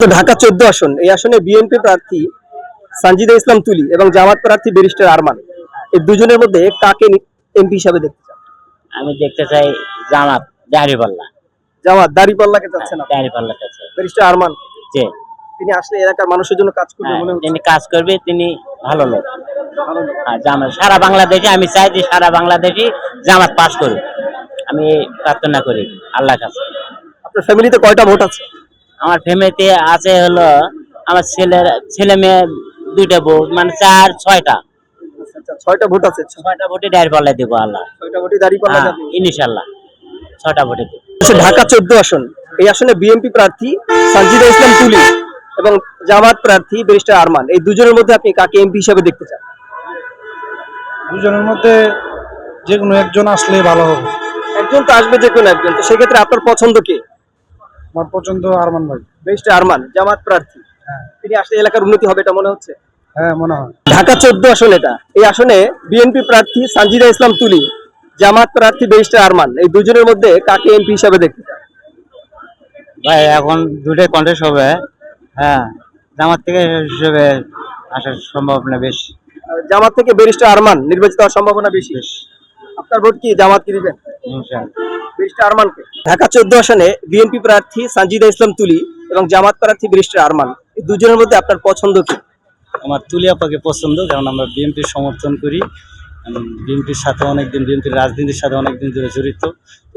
ঢাকা চোদ্দ আসন এই আসনে বিএনপি প্রার্থী সানজিদা ইসলাম তুলি এবং জামাত প্রার্থী ব্যারিস্টার আরমান। এই দুজনের মধ্যে কাকে এমপি হিসাবে দেখতে চান? আমি দেখতে চাই জামাত দাঁড়িপাল্লা। জামাত দাঁড়িপাল্লাকে চাচ্ছেন আপনি দাঁড়িপাল্লা কাছে ব্যারিস্টার আরমান? যে তিনি আসলে এলাকার মানুষের জন্য কাজ করবে হ্যাঁ, মনে তিনি কাজ করবে তিনি ভালো লোক। ভালো লোক। আর জামাত সারা বাংলাদেশে আমি চাই যে সারা বাংলাদেশে জামাত পাস করুক। আমি প্রার্থনা করি আল্লাহ কাছে। আপনার ফ্যামিলিতে কয়টা ভোট আছে? আমার ফ্যামিলিতে আছে হলো আমার ছেলের ছেলে মেয়ে দুইটা বউ মানে চার ছয়টা। আচ্ছা, ছয়টা ভোট আছে ছয়টা ভোটে দাঁড়িপাল্লা দেবো আল্লাহ। ছয়টা ভোটই দাঁড়িপাল্লা হ্যাঁ ইনশাল্লাহ ছয়টা ভোটে দেবো। আচ্ছা, ঢাকা চোদ্দ আসন। এই আসনে বিএনপি প্রার্থী সানজিদা ইসলাম তুলি এবং জামাত প্রার্থী ব্যারিস্টার আরমান। এই দুজনের মধ্যে আপনি কাকে এমপি হিসাবে দেখতে চান? দুজনের মধ্যে যে কোনো একজন আসলে ভালো হবে। একজন তো আসবে যে কোনো একজন। তো সেক্ষেত্রে আপনার পছন্দ কে? আমার পছন্দ আরমান ভাই। আরমান জামাত প্রার্থী। হ্যাঁ। তিনি আসলে এলাকার উন্নতি হবে এটা মনে হচ্ছে? হ্যাঁ মনে হয়। ঢাকা চোদ্দ আসন এটা। এই আসনে বিএনপি প্রার্থী সানজিদা ইসলাম তুলি জামাত প্রার্থী আরমান। এই দুজনের মধ্যে কাকে এমপি হিসাবে দেখতে ভাই এখন দুটোই কন্টেস্ট হবে। হ্যাঁ জামাত থেকে হিসেবে আসার সম্ভাবনা বেশি। জামাত থেকে ব্যারিস্টার আরমান নির্বাচিত হওয়ার সম্ভাবনা বেশি। আপনার ভোট কি জামাত কি দিবেন ব্যারিস্টার আরমানকে। ঢাকা চোদ্দ আসনে বিএনপি প্রার্থী সানজিদা ইসলাম তুলি এবং জামাত প্রার্থী ব্যারিস্টার আরমান। এই দুজনের মধ্যে আপনার পছন্দ কি? আমার তুলিয়াপাকে পছন্দ কারণ আমরা বিএনপির সমর্থন করি। বিএনপির সাথে অনেকদিন বিএনপির রাজনীতির সাথে অনেকদিন ধরে জড়িত।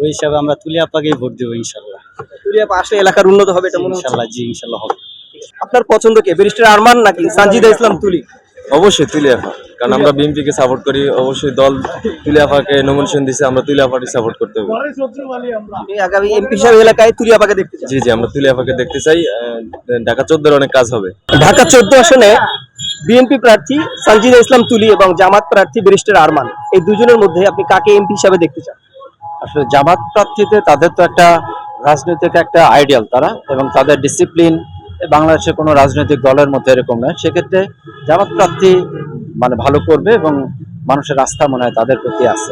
ওই হিসাবে আমরা তুলিয়াপাকেই ভোট দেবো ইনশাল্লাহ তুলি আপা আসলে এলাকার উন্নত হবে এটা ইনশাল্লাহ জি ইনশাল্লাহ হবে। আপনার পছন্দ কে ব্যারিস্টার আরমান নাকি সানজিদা ইসলাম তুলি? অবশ্যই তুলিয়াফা কারণ আমরা বিএনপি কে সাপোর্ট করি অবশ্যই দল তুলিয়াফাকে নমিনেশন দিছে আমরা তুলিয়াফাকে সাপোর্ট করতে হবে। আগামী এমপি হিসাবে এলাকায় তুলি আপাকে দেখতে জি জি আমরা তুলিয়াফাকে দেখতে চাই ঢাকা চোদ্দের অনেক কাজ হবে। ঢাকা চোদ্দ আসনে বিএনপি প্রার্থী সানজিদা ইসলাম তুলি এবং জামাত প্রার্থী ব্যারিস্টার আরমান। এই দুজনের মধ্যে আপনি কাকে এমপি হিসাবে দেখতে চান? আসলে জামাত প্রার্থীতে তাদের তো একটা রাজনৈতিক একটা আইডিয়াল তারা এবং তাদের ডিসিপ্লিন বাংলাদেশের কোনো রাজনৈতিক দলের মধ্যে এরকম নয়। সেক্ষেত্রে জামাত প্রার্থী মানে ভালো করবে এবং মানুষের আস্থা মনে হয় তাদের প্রতি আছে।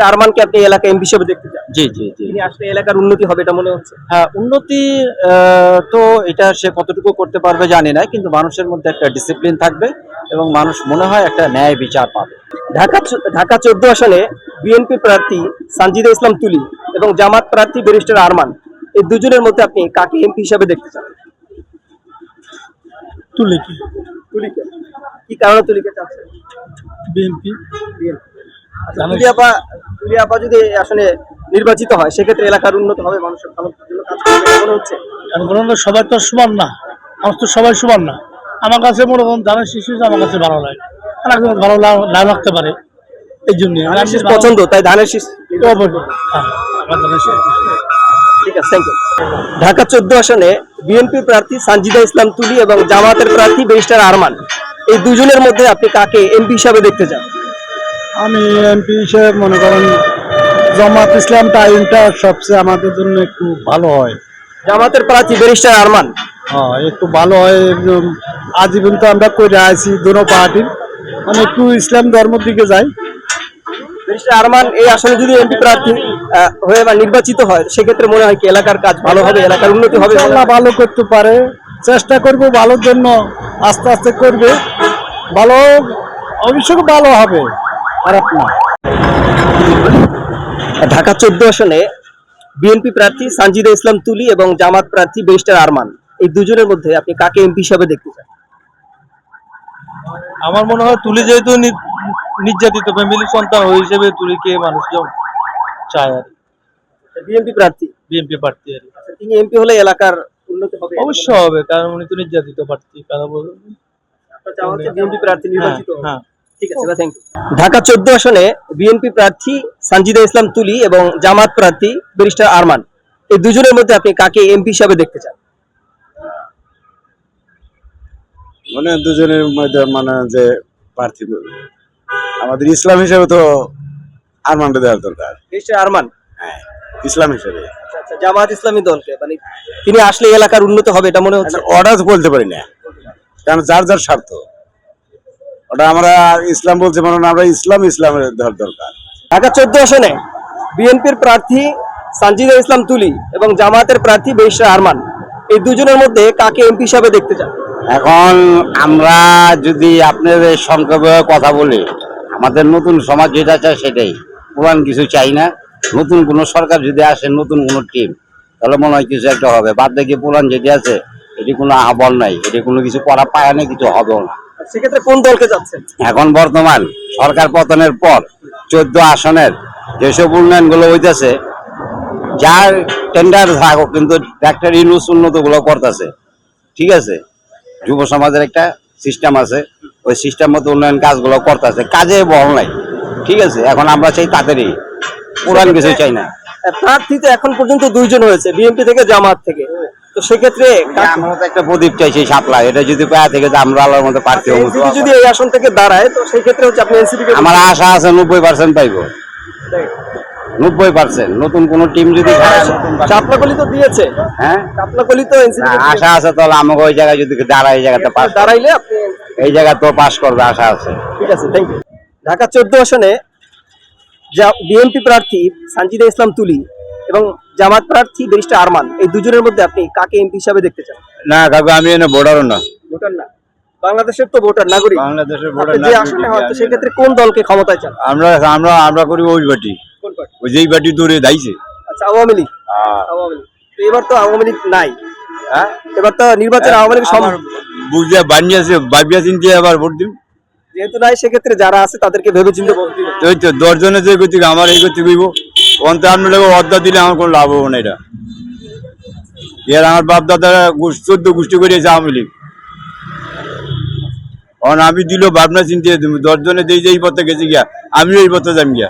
আরমানকে আপনি এলাকায় এমপি হিসাবে দেখতে চান? জি জি জি। তিনি আসলে এলাকার উন্নতি হবে এটা মনে হচ্ছে? হ্যাঁ উন্নতি আহ, তো এটা সে কতটুকু করতে পারবে জানি না কিন্তু মানুষের মধ্যে একটা ডিসিপ্লিন থাকবে এবং মানুষ মনে হয় একটা ন্যায় বিচার পাবে। ঢাকা ঢাকা চোদ্দ আসনে বিএনপি প্রার্থী সানজিদা ইসলাম তুলি এবং জামাত প্রার্থী ব্যারিস্টার আরমান এই দুজনের মধ্যে আপনি কাকে এমপি হিসাবে দেখতে চান? তুলিকে। কি কারণে তুলিকে চাচ্ছেন বিএনপি। আচ্ছা, তুলি আপা তুলি আপা যদি আসনে নির্বাচিত হয় সেক্ষেত্রে এলাকার উন্নত হবে মানুষের ভালো জন্য কাজ করবে মনে হচ্ছে সবাই তো সমান না। আমার তো সবাই সমান না। আমার কাছে মনে করুন ধানের শিশু আমার কাছে ভালো লাগে। আর একজন ভালো না- লাগতে পারে। এই জন্য। পছন্দ তাই ধানের শীষ হ্যাঁ, ঠিক আছে থ্যাংক ইউ ঢাকা চোদ্দ আসনে বিএনপি প্রার্থী সানজিদা ইসলাম তুলি এবং জামাতের প্রার্থী ব্যারিস্টার আরমান। এই দুজনের মধ্যে আপনি কাকে এমপি হিসাবে দেখতে চান? আমি এমপি হিসেবে মনে করেন জামাত ইসলাম টাইমটা সবচেয়ে আমাদের জন্য একটু ভালো হয়। জামাতের প্রার্থী ব্যারিস্টার আরমান। হ্যাঁ একটু ভালো হয় আজীবন তো আমরা করে আছি দুনো পার্টির মানে একটু ইসলাম ধর্মের দিকে যাই। ব্যারিস্টার আরমান এই আসলে যদি এমপি প্রার্থী হয়ে বা নির্বাচিত হয় সেক্ষেত্রে মনে হয় কি এলাকার কাজ ভালো হবে এলাকার উন্নতি হবে? ভালো করতে পারে। চেষ্টা করব ভালোর জন্য আস্তে আস্তে করবে। ভালো অবশ্যই ভালো হবে খারাপ না। ঢাকা চোদ্দ আসনে বিএনপি প্রার্থী সানজিদা ইসলাম তুলি এবং জামাত প্রার্থী বেস্টার আরমান। এই দুজনের মধ্যে আপনি কাকে এমপি হিসাবে দেখতে চান? আমার মনে হয় তুলি যেহেতু নির্যাতিত ফ্যামিলির সন্তান ওই হিসেবে তুলিকে মানুষজন চায় আর বিএনপি প্রার্থী? বিএনপি প্রার্থী আর কি। তিনি এমপি হলে এলাকার উন্নতি হবে অবশ্যই হবে কারণ উনি তো নির্যাতিত প্রার্থী কারা বলুন। হ্যাঁ ঠিক আছে থ্যাংক ইউ ঢাকা চোদ্দ আসনে বিএনপি প্রার্থী সানজিদা ইসলাম তুলি এবং জামাত প্রার্থী ব্যারিস্টার আরমান। এই দুজনের মধ্যে আপনি কাকে এমপি হিসাবে দেখতে চান? মানে দুজনের মধ্যে মানে যে প্রার্থী আমাদের ইসলাম হিসেবে তো আরমান্ড দেওয়ার দরকার। আরমান? হ্যাঁ ইসলাম হিসেবে। আচ্ছা, জামাত ইসলামী দলকে মানে তিনি আসলে এলাকার উন্নত হবে এটা মনে হচ্ছে? অর্ডার বলতে পারি না। কারণ যার যার স্বার্থ। ওটা আমরা ইসলাম বলছি মানে আমরা ইসলাম ইসলামের দরকার। ঢাকা চোদ্দ আসনে বিএনপির প্রার্থী সানজিদা ইসলাম তুলি এবং জামাতের প্রার্থী বেশরা আরমান। এই দুজনের মধ্যে কাকে এমপি হিসাবে দেখতে চান? এখন আমরা যদি আপনাদের সংক্ষেপে কথা বলি আমাদের নতুন সমাজ যেটা চায় সেটাই। পুরান কিছু চাই না। নতুন কোনো সরকার যদি আসে নতুন কোনো টিম তাহলে মনে হয় কিছু একটা হবে। বাদ দেখি পুরান যেটি আছে এটি কোনো আহ্বান নাই এটি কোনো কিছু করা পায় না কিছু হবেও না। সেক্ষেত্রে কোন দলকে যাচ্ছেন? এখন বর্তমান সরকার পতনের পর চোদ্দ আসনের যেসব উন্নয়নগুলো হইতেছে যার টেন্ডার থাকুক কিন্তু ডাক্তার ইনুস উন্নতগুলো করতেছে ঠিক আছে? যুব সমাজের একটা সিস্টেম আছে ওই সিস্টেম মতো উন্নয়ন কাজগুলো করতেছে কাজে বহল নাই ঠিক আছে? এখন আমরা সেই তাদেরই পুরান কিছু চাই না। প্রার্থী তো এখন পর্যন্ত দুইজন হয়েছে বিএনপি থেকে জামাত থেকে। তো সেক্ষেত্রে আমরা তো একটা প্রদীপ চাইছি সাপলা এটা যদি পাওয়া থেকে আমরা আল্লাহর মধ্যে প্রার্থী হব যদি এই আসন থেকে দাঁড়ায় তো সেই ক্ষেত্রে হচ্ছে আপনি এনসিপি আমার আশা আছে নব্বই পার্সেন্ট পাইবো। নব্বই পার্সেন্ট নতুন কোন টিম যদি চাপলাকলি তো দিয়েছে। হ্যাঁ? চাপলাকলি তো আশা আছে তাহলে আমাকে ওই জায়গায় যদি দাঁড়ায় এই জায়গাতে পাস দাঁড়াইলে এই জায়গা তো পাস করবে আশা আছে। ঠিক আছে থ্যাংক ইউ ঢাকা চোদ্দ আসনে যা বিএনপি প্রার্থী সানজিদা ইসলাম তুলি এবং জামাত প্রার্থী ব্যারিস্টার আরমান এই দুজনের মধ্যে আপনি কাকে এমপি হিসাবে দেখতে চান? না কাকু আমি এনে ভোটারও না। ভোটার না। বাংলাদেশের তো ভোটার নাগরিক। বাংলাদেশের আপনি যে আসনে হয় তো সেক্ষেত্রে কোন দলকে ক্ষমতায় চান? আমরা আমরা আমরা করি ওই বাটি কোন পার্টি? ওই যেই বাটি দূরে দাইছে আচ্ছা আওয়ামী লীগ। আওয়ামী লীগ। তো এবার তো আওয়ামী লীগ নাই। হ্যাঁ? এবার তো নির্বাচন আওয়ামী লীগ বানিয়েছে বাবিয়া চিনতে আবার ভোট দিন যেহেতু নাই, সেক্ষেত্রে যারা আছে তাদেরকে ভেবে চিন্তে বলতে দশজনে যে গতি আমার এই গতি কইব। অন্ত অর্ধা দিলে আমার কোনো লাভ হব না এটা। এর আমার বাপ দাদারা চোদ্দ গোষ্ঠী করিয়েছে আওয়ামী লীগ। আমি দিল ভাবনা চিন্তা দশজনে দিয়ে যে এই পথে গেছি গিয়া, আমিও এই পথে যাম গিয়া।